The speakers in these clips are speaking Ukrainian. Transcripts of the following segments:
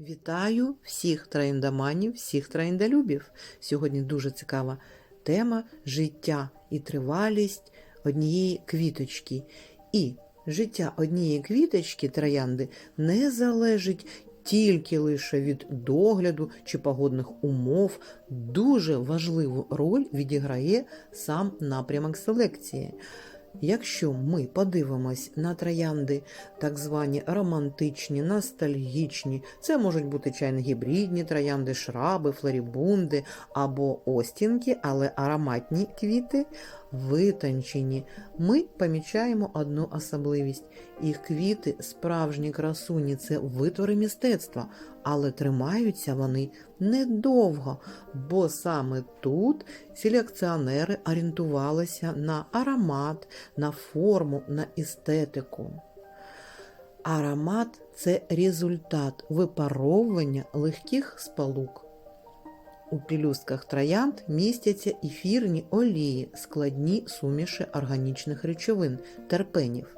Вітаю всіх троєндаманів, всіх троєндалюбів. Сьогодні дуже цікава тема життя і тривалість однієї квіточки. І життя однієї квіточки троянди не залежить тільки лише від догляду чи погодних умов. Дуже важливу роль відіграє сам напрямок селекції. Якщо ми подивимось на троянди, так звані романтичні, ностальгічні, це можуть бути чайно-гібридні троянди, шраби, флорібунди або остінки, але ароматні квіти витончені. Ми помічаємо одну особливість. Їх квіти справжні красуні, це витвори мистецтва, але тримаються вони недовго, бо саме тут селекціонери орієнтувалися на аромат, на форму, на естетику. Аромат це результат випаровування легких сполук. У пелюстках троянд містяться ефірні олії, складні суміші органічних речовин, терпенів,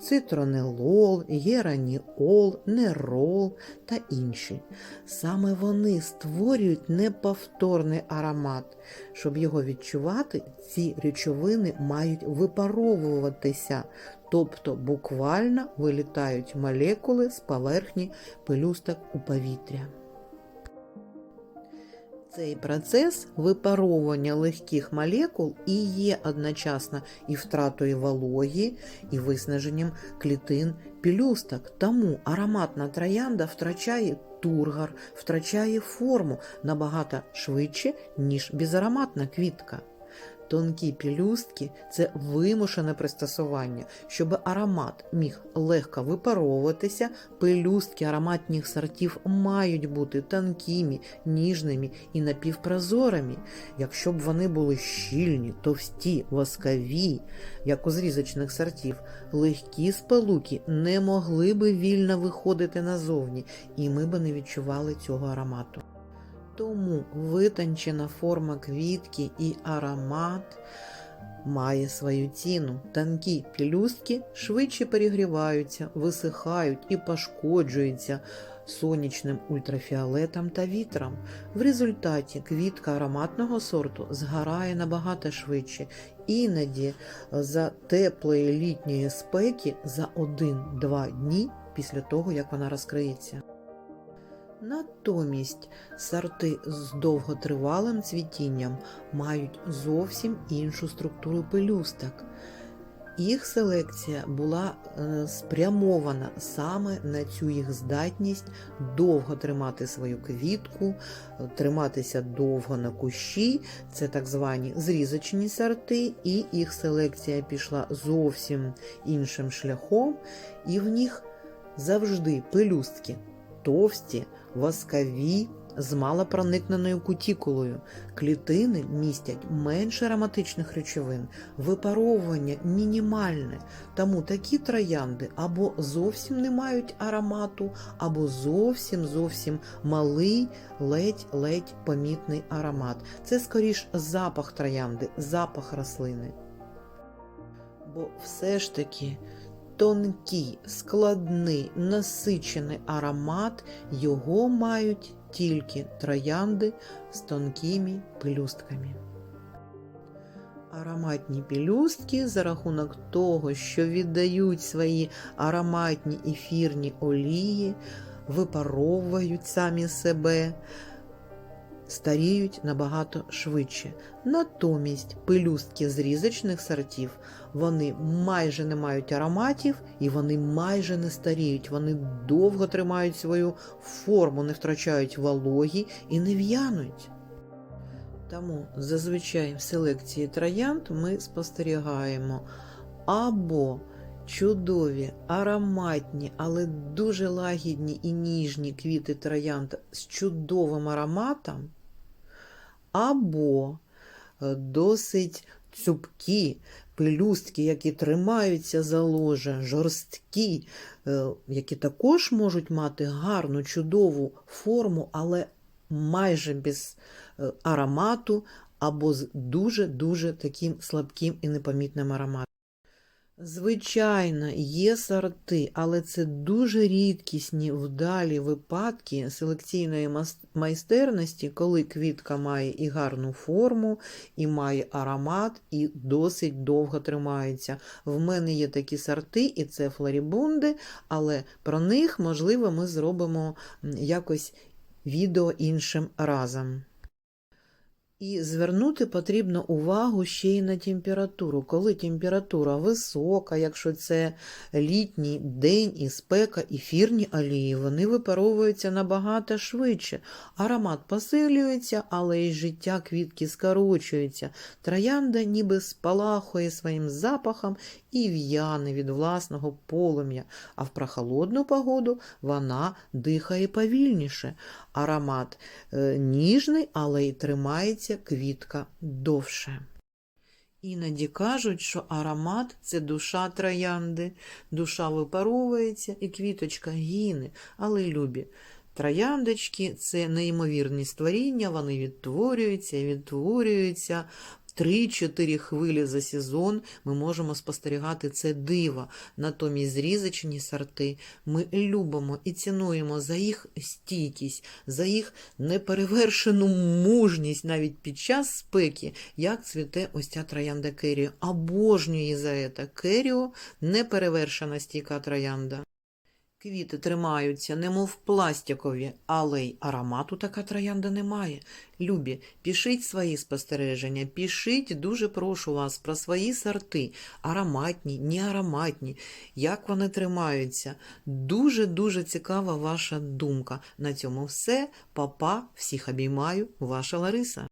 цитронелол, гераніол, нерол та інші. Саме вони створюють неповторний аромат. Щоб його відчувати, ці речовини мають випаровуватися, тобто буквально вилітають молекули з поверхні пелюсток у повітря. Цей процес випаровування легких молекул і є одночасно і втратою вологі, і виснаженням клітин пілюсток. Тому ароматна троянда втрачає тургор, втрачає форму набагато швидше, ніж безароматна квітка. Тонкі пелюстки – це вимушене пристосування. Щоб аромат міг легко випаровуватися, пелюстки ароматних сортів мають бути тонкими, ніжними і напівпрозорими. Якщо б вони були щільні, товсті, воскові, як у зрізочних сортів, легкі сполуки не могли би вільно виходити назовні, і ми б не відчували цього аромату. Тому витончена форма квітки і аромат має свою ціну. Тонкі пелюстки швидше перегріваються, висихають і пошкоджуються сонячним ультрафіолетом та вітром. В результаті квітка ароматного сорту згорає набагато швидше, іноді за теплої літньої спеки за 1-2 дні після того, як вона розкриється. Натомість сорти з довготривалим цвітінням мають зовсім іншу структуру пелюсток. Їх селекція була е, спрямована саме на цю їх здатність довго тримати свою квітку, триматися довго на кущі. Це так звані зрізочні сорти, і їх селекція пішла зовсім іншим шляхом, і в них завжди пелюстки товсті, воскові, з малопроникненою кутікулою. Клітини містять менше ароматичних речовин, випаровування мінімальне, тому такі троянди або зовсім не мають аромату, або зовсім зовсім малий, ледь-ледь помітний аромат. Це скоріш запах троянди, запах рослини. Бо все ж таки тонкий, складний, насичений аромат його мають тільки троянди з тонкими пелюстками. Ароматні пелюстки за рахунок того, що віддають свої ароматні ефірні олії, випаровують самі себе, старіють набагато швидше. Натомість пелюстки з різочних сортів вони майже не мають ароматів і вони майже не старіють. Вони довго тримають свою форму, не втрачають вологі і не в'януть. Тому зазвичай в селекції троянд ми спостерігаємо або чудові, ароматні, але дуже лагідні і ніжні квіти троянд з чудовим ароматом, або е, досить цупкі пелюстки, які тримаються за ложе, жорсткі, е, які також можуть мати гарну, чудову форму, але майже без е, аромату, або з дуже-дуже таким слабким і непомітним ароматом. Звичайно, є сорти, але це дуже рідкісні вдалі випадки селекційної майстерності, коли квітка має і гарну форму, і має аромат, і досить довго тримається. В мене є такі сорти, і це флорібунди, але про них, можливо, ми зробимо якось відео іншим разом. І звернути потрібно увагу ще й на температуру. Коли температура висока, якщо це літній день і спека, ефірні олії, вони випаровуються набагато швидше. Аромат посилюється, але й життя квітки скорочується. Троянда ніби спалахує своїм запахом і в'яне від власного полум'я, а в прохолодну погоду вона дихає повільніше. Аромат е, ніжний, але й тримається квітка довше. Іноді кажуть, що аромат це душа троянди, душа випаровується і квіточка гине, але любі. Трояндочки це неймовірні створіння, вони відтворюються і відтворюються. 3-4 хвилі за сезон ми можемо спостерігати це диво. Натомість зрізочні сорти ми любимо і цінуємо за їх стійкість, за їх неперевершену мужність навіть під час спеки, як цвіте ось ця троянда Керіо. Обожнюю за це. Керіо неперевершена стійка троянда. Квіти тримаються, немов пластикові, але й аромату така троянда немає. Любі, пишіть свої спостереження, пишіть, дуже прошу вас, про свої сорти, ароматні, неароматні, як вони тримаються. Дуже-дуже цікава ваша думка. На цьому все. Папа, всіх обіймаю, ваша Лариса.